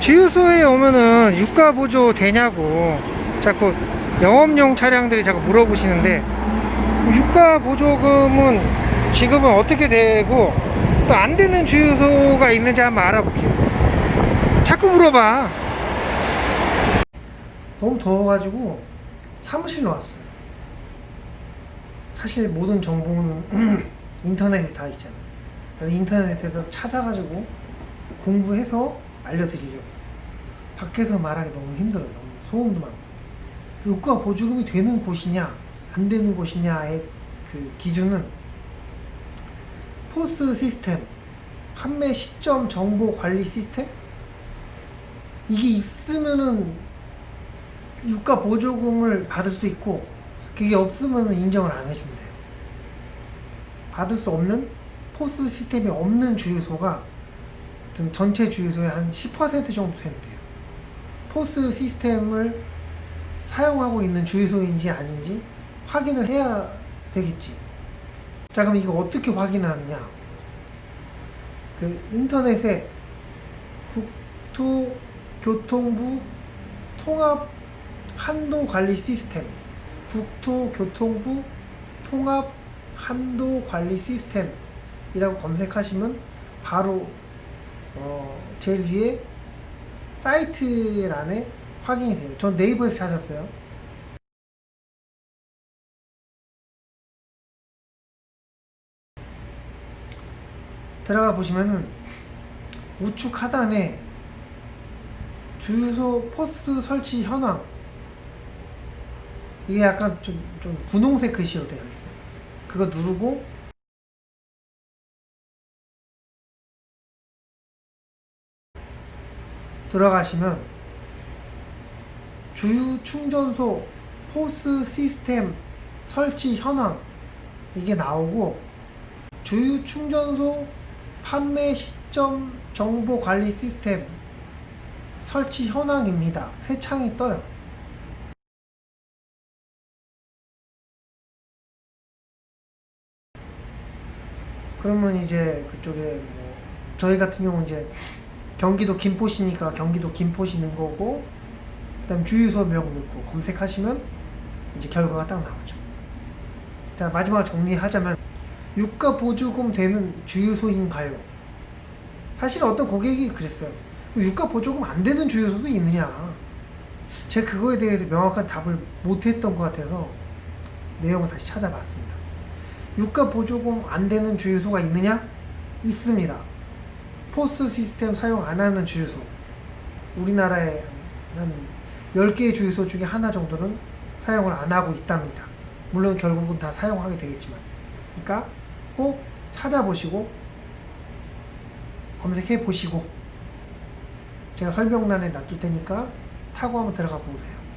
주유소에 오면은 유가 보조 되냐고 자꾸 영업용 차량들이 자꾸 물어보시는데 유가 보조금은 지금은 어떻게 되고 또 안 되는 주유소가 있는지 한번 알아볼게요. 자꾸 물어봐. 너무 더워가지고 사무실로 왔어요. 사실 모든 정보는 인터넷에 다 있잖아요. 인터넷에서 찾아가지고 공부해서 알려드리려고. 밖에서 말하기 너무 힘들어요. 너무 소음도 많고. 유가 보조금이 되는 곳이냐, 안 되는 곳이냐의 그 기준은 포스 시스템, 판매 시점 정보 관리 시스템? 이게 있으면은 유가 보조금을 받을 수도 있고, 그게 없으면은 인정을 안 해준대요. 받을 수 없는 포스 시스템이 없는 주유소가 하여튼 전체 주유소의 한 10% 정도 된대요. 포스 시스템을 사용하고 있는 주유소인지 아닌지 확인을 해야 되겠지. 자, 그럼 이거 어떻게 확인하느냐? 그 인터넷에 국토교통부 통합 한도 관리 시스템, 국토교통부 통합 한도 관리 시스템이라고 검색하시면 바로 어, 제일 위에 사이트란에 확인이 돼요. 전 네이버에서 찾았어요. 들어가 보시면은 우측 하단에 주유소 포스 설치 현황 이게 약간 좀, 좀 분홍색 글씨로 되어 있어요. 그거 누르고 들어가시면 주유 충전소 포스 시스템 설치 현황 이게 나오고 주유 충전소 판매 시점 정보 관리 시스템 설치 현황입니다. 새 창이 떠요. 그러면 이제 그쪽에 뭐 저희 같은 경우 이제 경기도 김포시니까 경기도 김포시 넣은 거고 그다음 주유소명 넣고 검색하시면 이제 결과가 딱 나오죠. 자 마지막으로 정리하자면 유가 보조금 되는 주유소인가요? 사실 어떤 고객이 그랬어요. 유가 보조금 안 되는 주유소도 있느냐? 제가 그거에 대해서 명확한 답을 못했던 것 같아서 내용을 다시 찾아봤습니다. 유가 보조금 안 되는 주유소가 있느냐? 있습니다. 포스 시스템 사용 안 하는 주유소. 우리나라에 한 10개의 주유소 중에 하나 정도는 사용을 안 하고 있답니다. 물론 결국은 다 사용하게 되겠지만. 그러니까 꼭 찾아보시고 검색해 보시고 제가 설명란에 놔둘 테니까 타고 한번 들어가 보세요.